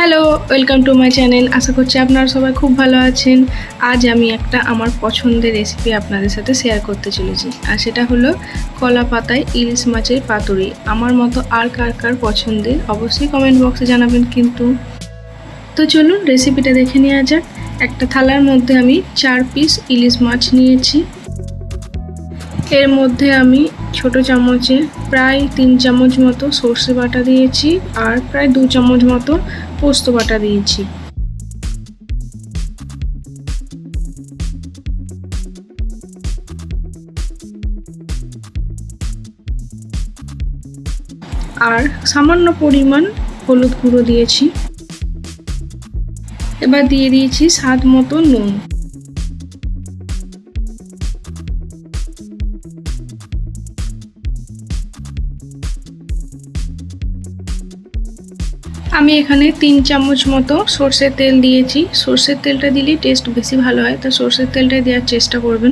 Hello, welcome to my channel. আশা করছি আপনারা সবাই খুব ভালো আছেন। আজ আমি একটা আমার পছন্দের রেসিপি আপনাদের সাথে শেয়ার করতে চলেছি, আর সেটা হলো কলা পাতায় ইলিশ মাছের পাতুরি। আমার মতো আর কার কার পছন্দের অবশ্যই কমেন্ট বক্সে জানাবেন কিন্তু। তো চলুন রেসিপিটা দেখে নেওয়া যাক। একটা থালার মধ্যে আমি চার পিস ইলিশ মাছ নিয়েছি। এর মধ্যে আমি ছোট চামচে প্রায় তিন চামচ মতো সর্ষে বাটা দিয়েছি, আর প্রায় দু চামচ মতো পোস্ত বাটা দিয়েছি। আর সামান্য পরিমাণ হলুদ গুঁড়ো দিয়েছি। এবার দিয়ে দিয়েছি স্বাদ মতো নুন। আমি এখানে তিন চামচ মতো সর্ষের তেল দিয়েছি। সর্ষের তেলটা দিলেই টেস্ট বেশি ভালো হয়, তা সর্ষের তেলটাই দেওয়ার চেষ্টা করবেন।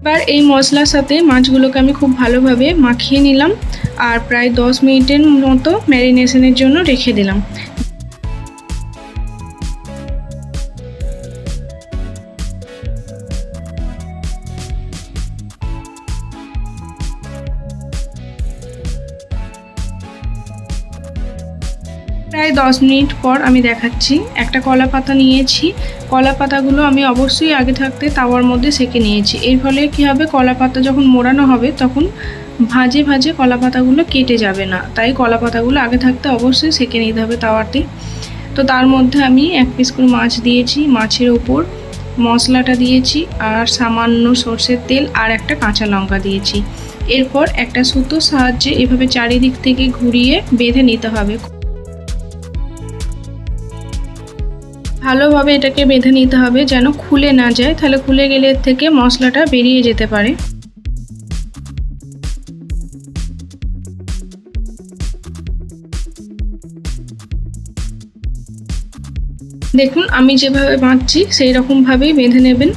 এবার এই মশলার সাথে মাছগুলোকে আমি খুব ভালোভাবে মাখিয়ে নিলাম, আর প্রায় দশ মিনিটের মতো ম্যারিনেশনের জন্য রেখে দিলাম। প্রায় দশ মিনিট পর আমি দেখাচ্ছি। একটা কলা পাতা নিয়েছি। কলা পাতাগুলো আমি অবশ্যই আগে থাকতে তাওয়ার মধ্যে সেকে নিয়েছি। এর ফলে কী হবে? কলা পাতা যখন মোড়ানো হবে, তখন ভাজে ভাজে কলা পাতাগুলো কেটে যাবে না। তাই কলা পাতাগুলো আগে থাকতে অবশ্যই সেকে নিতে হবে তাওয়াতে তো তার মধ্যে আমি এক পিস করে মাছ দিয়েছি। মাছের ওপর মশলাটা দিয়েছি আর সামান্য সর্ষের তেল আর একটা কাঁচা লঙ্কা দিয়েছি। এরপর একটা সুতোর সাহায্যে এভাবে চারিদিক থেকে ঘুরিয়ে বেঁধে নিতে হবে। ভালোভাবে এটাকে বেঁধে নিতে হবে যেন খুলে না যায়, তাহলে খুলে গেলে থেকে মশলাটা বেরিয়ে যেতে পারে। দেখুন, আমি যেভাবে বাঁধছি সেই রকমভাবেই বেঁধে নেবেন।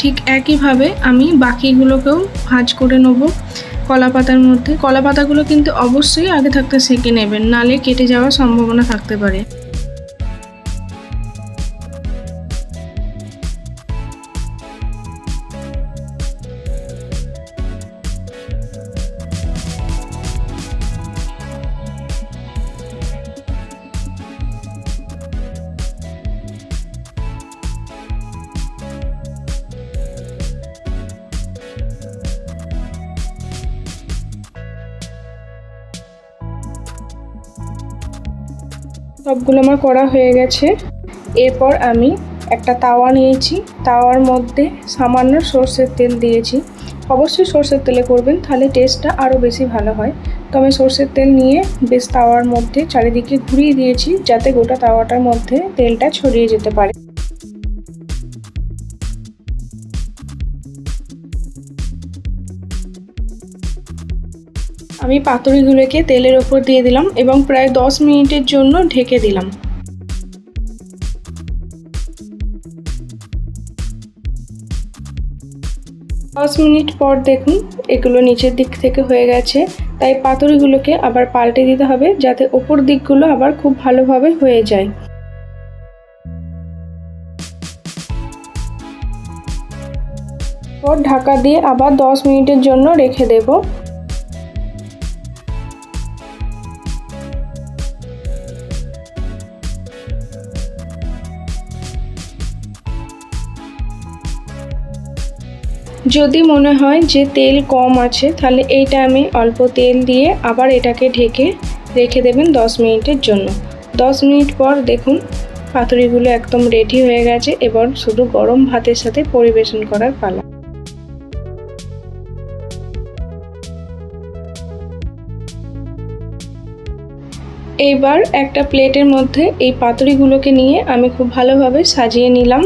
ঠিক একইভাবে আমি বাকিগুলোকেও ভাজ করে নেব কলা পাতার মধ্যে। কলা পাতাগুলো কিন্তু অবশ্যই আগে থাকতে সেঁকে নেবেন, নালে কেটে যাওয়ার সম্ভাবনা থাকতে পারে। সবগুলো আমার করা হয়ে গেছে। এরপর আমি একটা তাওয়া নিয়েছি। তাওয়ার মধ্যে সামান্য সর্ষের তেল দিয়েছি। অবশ্যই সর্ষের তেলে করবেন, তাহলে টেস্টটা আরও বেশি ভালো হয়। তো আমি সর্ষের তেল নিয়ে বেশ তাওয়ার মধ্যে চারিদিকে ঘুরিয়ে দিয়েছি, যাতে গোটা তাওয়াটার মধ্যে তেলটা ছড়িয়ে যেতে পারে। আমি পাতুরিগুলোকে তেলের ওপর দিয়ে দিলাম এবং প্রায় দশ মিনিটের জন্য ঢেকে দিলাম। দশ মিনিট পর দেখুন, এগুলো নিচের দিক থেকে হয়ে গেছে। তাই পাতুরিগুলোকে আবার পাল্টে দিতে হবে যাতে ওপর দিকগুলো আবার খুব ভালোভাবে হয়ে যায়। পর ঢাকা দিয়ে আবার দশ মিনিটের জন্য রেখে দেবো। যদি মনে হয় যে তেল কম আছে, তাহলে এইটা আমি অল্প তেল দিয়ে আবার এটাকে ঢেকে রেখে দেবেন দশ মিনিটের জন্য। দশ মিনিট পর দেখুন, পাতুরিগুলো একদম রেডি হয়ে গেছে। এবার শুধু গরম ভাতের সাথে পরিবেশন করার পালা। এইবার একটা প্লেটের মধ্যে এই পাতুরিগুলোকে নিয়ে আমি খুব ভালোভাবে সাজিয়ে নিলাম।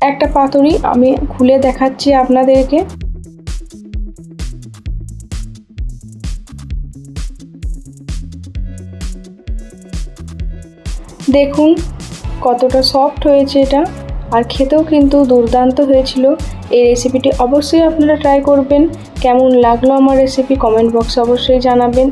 একটা পাতুরি আমি খুলে দেখাচ্ছি আপনাদেরকে। দেখুন, কতটা সফট হয়েছে এটা। আর খেতেও কিন্তু দুর্দান্ত হয়েছিল। এই রেসিপিটি অবশ্যই আপনারা ট্রাই করবেন। কেমন লাগল আমার রেসিপি কমেন্ট বক্সে অবশ্যই জানাবেন।